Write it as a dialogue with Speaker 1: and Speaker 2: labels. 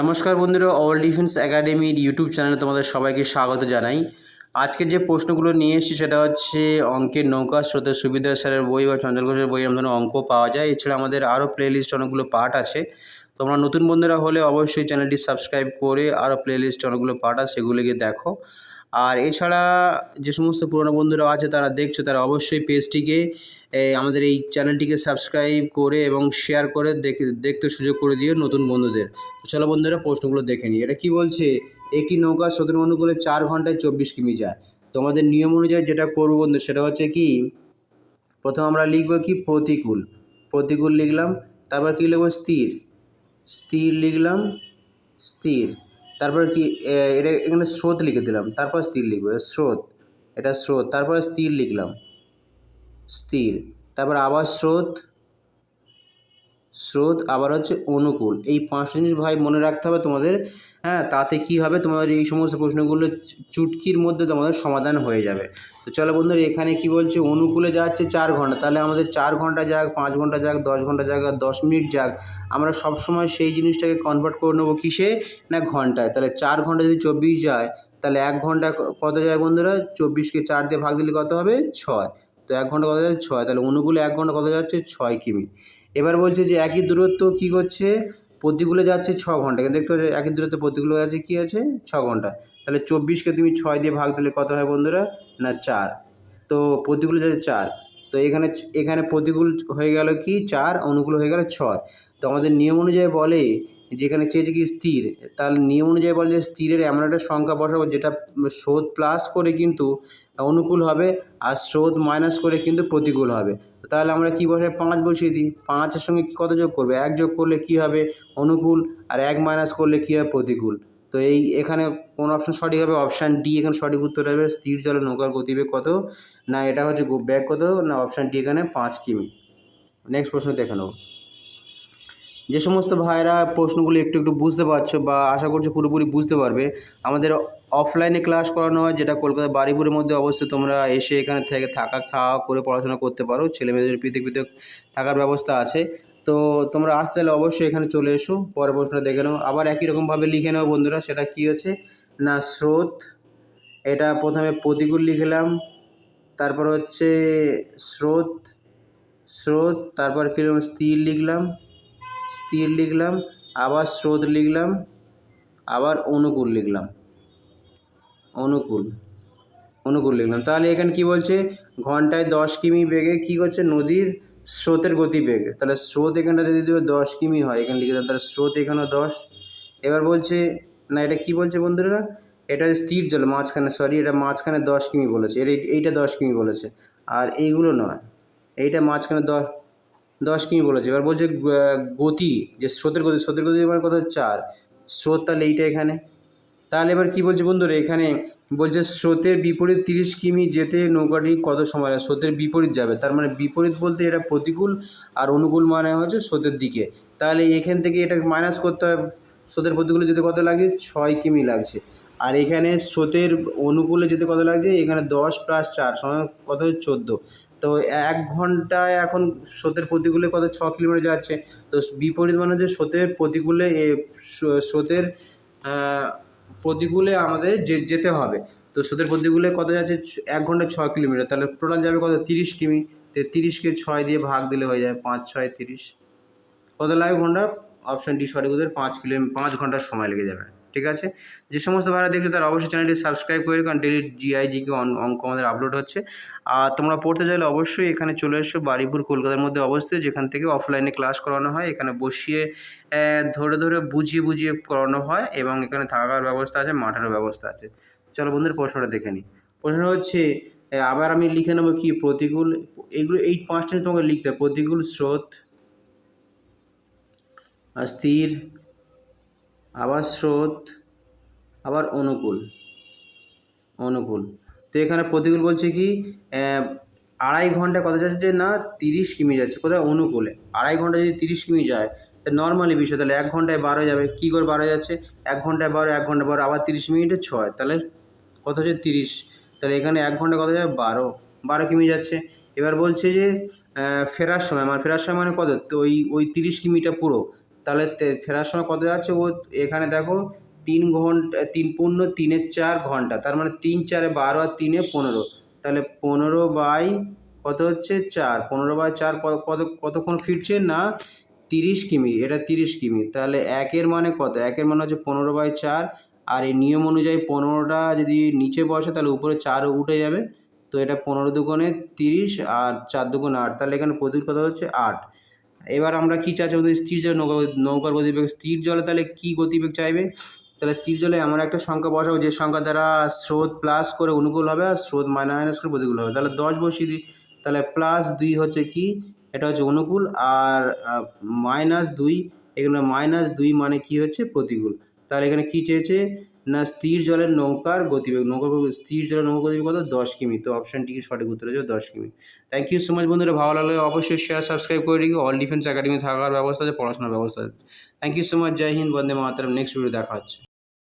Speaker 1: নমস্কার বন্ধুরা all defence একাডেমির ইউটিউব চ্যানেলে তোমাদের সবাইকে স্বাগত জানাই। আজকে যে প্রশ্নগুলো নিয়ে এসেছি সেটা হচ্ছে অঙ্কের নৌকা, স্রোতের সুবিধা, স্যারের বই বা চঞ্চল ঘোষের বই এরকম ধরনের অঙ্ক পাওয়া যায়। এছাড়া আমাদের আরও প্লেলিস্ট অনেকগুলো পার্ট আছে। তোমরা নতুন বন্ধুরা হলে অবশ্যই চ্যানেলটি সাবস্ক্রাইব করে আরও প্লেলিস্ট অনেকগুলো পার্ট আছে সেগুলিকে দেখো। আর এছাড়া যে সমস্ত পুরনো বন্ধুরা আছে, তারা দেখছ, তারা অবশ্যই পেজটিকে আমাদের এই চ্যানেলটিকে সাবস্ক্রাইব করে এবং শেয়ার করে দেখে, দেখতে সুযোগ করে দিও নতুন বন্ধুদের। তো চলো বন্ধুরা, প্রশ্নগুলো দেখে নিই। এটা কি বলছে? একটি নৌকা স্রোতের অনুকূলে চার ঘন্টায় চব্বিশ কিমি যায়। তোমাদের নিয়ম অনুযায়ী যেটা করব বন্ধু, সেটা হচ্ছে কি, প্রথম আমরা লিখব কি? প্রতিকূল। প্রতিকূল লিখলাম, তারপর কী লিখব? স্থির। স্থির লিখলাম, স্থির। তারপর কি এটা এখানে স্রোত লিখে দিলাম, তারপর স্থির লিখব স্রোত, এটা স্রোত, তারপর স্থির লিখলাম, স্থির, তারপর আবার স্রোত স্রোত আবার হচ্ছে অনুকূল। এই পাঁচটা জিনিস ভাই মনে রাখতে হবে তোমাদের। হ্যাঁ তাতে কি হবে? তোমাদের এই সমস্ত প্রশ্নগুলো চুটকির মধ্যে তোমাদের সমাধান হয়ে যাবে। তো চলো বন্ধুরা, এখানে কি বলছে? অনুকূলে যাচ্ছে চার ঘণ্টা। তাহলে আমাদের চার ঘণ্টা যাক, পাঁচ ঘণ্টা যাক, দশ ঘণ্টা যাক আর দশ মিনিট যাক। আমরা সব সময় সেই জিনিসটাকে কনভার্ট করে নেব কিসে? না ঘন্টায়। তাহলে চার ঘণ্টা যদি চব্বিশ যায়, তাহলে এক ঘণ্টা কত যায় বন্ধুরা? চব্বিশকে চার দিয়ে ভাগ দিলে কত হবে? ছয়। তো এক ঘণ্টা কত যাচ্ছে ছয়। তাহলে অনুকূলে এক ঘণ্টা কত যাচ্ছে? ছয় কিমি। এবার বলছে যে একই দূরত্ব কী করছে? প্রতিকূলে যাচ্ছে ছ ঘণ্টা। কিন্তু পাচ্ছ একই দূরত্ব প্রতিকূলে যাচ্ছে কী আছে? ছ ঘণ্টা। তাহলে চব্বিশকে তুমি ছয় দিয়ে ভাগ দিলে কত হয় বন্ধুরা? না, চার। তো প্রতিকূলে যাচ্ছে চার। তো এখানে এখানে প্রতিকূল হয়ে গেল কি? চার, অনুকূল হয়ে গেল ছয়। তো আমাদের নিয়ম অনুযায়ী বলে যেখানে চেয়েছে কি স্থির, তাহলে নিয়ম অনুযায়ী বলে যে স্থিরের এমন একটা সংখ্যা বসাবো যেটা স্রোত প্লাস করে কিন্তু অনুকূল হবে, আর স্রোত মাইনাস করে কিন্তু প্রতিকূল হবে। তাহলে আমরা কী বসাই? পাঁচ বসিয়ে দিই। পাঁচের সঙ্গে কত যোগ করবে? এক যোগ করলে কী হবে? অনুকূল। আর এক মাইনাস করলে কী হবে? প্রতিকূল। তো এই এখানে কোন অপশন সঠিক হবে? অপশান ডি এখানে সঠিক উত্তর হবে স্থির জলে নৌকার গতিবেগ কত? না, এটা হচ্ছে ব্যাগ কত? না অপশান ডি এখানে পাঁচ কিমি। নেক্সট প্রশ্ন দেখে নেব। যে সমস্ত ভাইরা প্রশ্নগুলি একটু একটু বুঝতে পারছ বা আশা করছ পুরোপুরি বুঝতে পারবে, আমাদের অফলাইনে ক্লাস করানো হয়, যেটা কলকাতা বাড়িপুরের মধ্যে অবশ্যই তোমরা এসে এখানে থেকে থাকা, খাওয়া, করে পড়াশোনা করতে পারো। ছেলে মেয়েদের পৃথক পৃথক থাকার ব্যবস্থা আছে। তো তোমরা আসতে হলে অবশ্যই এখানে চলে এসো পরে প্রশ্নটা দেখে নাও। আবার একই রকমভাবে লিখে নাও বন্ধুরা, সেটা কী হচ্ছে? না, স্রোত। এটা প্রথমে প্রতিকূল লিখলাম, তারপর হচ্ছে স্রোত স্রোত, তারপর কীরকম স্থির লিখলাম স্থির লিখলাম, আবার স্রোত লিখলাম, আবার অনুকূল লিখলাম। অনুকূল অনুকূল লিখলাম। তাহলে এখানে কি বলছে? ঘন্টায় দশ কিমি বেগে কি করছে? নদীর স্রোতের গতি গতিবেগ তাহলে স্রোত এখানটা যদি দশ কিমি হয়, এখানে লিখে দিলাম তাহলে স্রোত এখানেও দশ। এবার বলছে, না, এটা কি বলছে বন্ধুরা? এটা স্থির জল, মাঝখানে সরি এটা মাঝখানে দশ কিমি বলেছে। এই- এইটা দশ কিমি বলেছে। আর এইগুলো নয়। এইটা মাঝখানে দশ দশ কিমি বলেছে। এবার বলছে গতি, যে স্রোতের গতি স্রোতের গতি এবার কত? চার। স্রোত তাহলে এইটা এখানে। তাহলে এবার কি বলছে বন্ধুরা? এখানে বলছে স্রোতের বিপরীত তিরিশ কিমি যেতে নৌকাটি কত সময় লাগে? স্রোতের বিপরীত যাবে। তার মানে বিপরীত বলতে এটা প্রতিকূল আর অনুকূল মানে হচ্ছে স্রোতের দিকে। তাহলে এখান থেকে এটা মাইনাস করতে হয় স্রোতের প্রতিকূলে যেতে কত লাগে? ছয় কিমি লাগছে। আর এখানে স্রোতের অনুকূলে যেতে কত লাগছে? এখানে দশ প্লাস চার সময় কত? চোদ্দ। তো এক ঘন্টায় এখন স্রোতের প্রতিকূলে কত? ছ কিলোমিটার যাচ্ছে। তো বিপরীত মানে হচ্ছে স্রোতের প্রতিকূলে স্রোতের প্রতিকূলে আমাদের যে- যেতে হবে। তো সুদের প্রতিকূলে কত যাচ্ছে? এক ঘণ্টা ছয় কিলোমিটার। তাহলে টোটাল যাবে কত? তিরিশ কিমি। তো তিরিশকে ছয় দিয়ে ভাগ দিলে হয়ে যায় পাঁচ, ছয়, তিরিশ। কত লাগে ঘণ্টা? অপশান ডি সঠিক উত্তর, পাঁচ কিলো, পাঁচ ঘণ্টার সময় লেগে যাবে। ঠিক আছে? যে সমস্ত ভাড়া দেখবে তারা অবশ্যই চ্যানেলটি সাবস্ক্রাইব করে কারণ ডেলি জিআইজিকে অঙ্ক আমাদের আপলোড হচ্ছে। আর তোমরা পড়তে চাইলে অবশ্যই এখানে চলে এসো বাড়িপুর কলকাতার মধ্যে অবস্থিত, যেখান থেকে অফলাইনে ক্লাস করানো হয়। এখানে বসিয়ে ধরে ধরে, বুঝিয়ে বুঝিয়ে করানো হয় এবং এখানে থাকার ব্যবস্থা আছে, মাঠেরও ব্যবস্থা আছে। চলো বন্ধুর প্রশ্নটা দেখে নিই প্রশ্ন হচ্ছে আবার আমি লিখে নেব কি? প্রতিকূল, এগুলো এই পাঁচটা তোমাকে লিখতে প্রতিকূল স্রোত স্থির আবার স্রোত, আবার অনুকূল অনুকূল। তো এখানে প্রতিকূল বলছে কি আড়াই ঘণ্টা কত যাচ্ছে না, তিরিশ কিমি যাচ্ছে, কোথায় অনুকূলে। আড়াই ঘণ্টা যদি তিরিশ কিমি যায়, তা নর্মালি বিষয়, তাহলে এক ঘন্টায় বারো যাবে। কী করে বারো যাচ্ছে? এক ঘন্টায় বারো, এক ঘণ্টা বারো, আবার তিরিশ মিনিটে ছয়, তাহলে কত হচ্ছে তিরিশ। তাহলে এখানে এক ঘণ্টা কত যাবে বারো বারো কিমি যাচ্ছে। এবার বলছে যে ফেরার সময় আমার ফেরার সময় মানে কত? তো ওই ওই তিরিশ কিমিটা পুরো। তাহলে ফেরার সময় কত যাচ্ছে? ও এখানে দেখো, তিন ঘণ্টা, তিন পূর্ণ তিনের চার ঘণ্টা, তার মানে তিন চারে বারো আর তিনে পনেরো। তাহলে পনেরো বাই কত হচ্ছে? চার। পনেরো বাই চার কত, কতক্ষণ ফিরছে? না, তিরিশ কিমি, এটা তিরিশ কিমি। তাহলে একের মানে কত? একের মানে হচ্ছে পনেরো বাই চার। আর এই নিয়ম অনুযায়ী পনেরোটা যদি নিচে বসে, তাহলে উপরে চার উঠে যাবে। তো এটা পনেরো দুগুণে তিরিশ আর চার দুগুণে আট। তাহলে এখানে প্রতির কথা হচ্ছে? আট। এবার আমরা কী চাইছি আমাদের স্থির জলে নৌকা, নৌকার গতিবেগ, স্থির জলে তাহলে কী গতিবেগ চাইবে? তাহলে স্থির জলে এমন একটা সংখ্যা বসাবো, যে সংখ্যা দ্বারা স্রোত প্লাস করে অনুকূল হবে আর স্রোত মাইনাস করে প্রতিকূল হবে। তাহলে দশ বসিয়ে দিই, তাহলে প্লাস দুই হচ্ছে কি? এটা হচ্ছে অনুকূল আর মাইনাস দুই, এখানে মাইনাস দুই মানে কি হচ্ছে? প্রতিকূল। তাহলে এখানে কী চেয়েছে? না স্থির জলের নৌকার গতিবেগ, নৌকার স্থির জলের নৌকা গতিবেগ কত? দশ কিমি। তো অপশানটি কি সঠিক উত্তর হচ্ছে দশ কিমি। থ্যাংক ইউ সো মাচ বন্ধুরা, ভালো লাগলে। অবশ্যই শেয়ার সাবস্ক্রাইব করে রেখে। অল ডিফেন্স একাডেমি থাকার ব্যবস্থা আছে, পড়াশোনার ব্যবস্থা আছে। থ্যাংক ইউ সো মাচ জয় হিন্দ, বন্দে মাতারাম। নেক্সট ভিডিও দেখা হচ্ছে।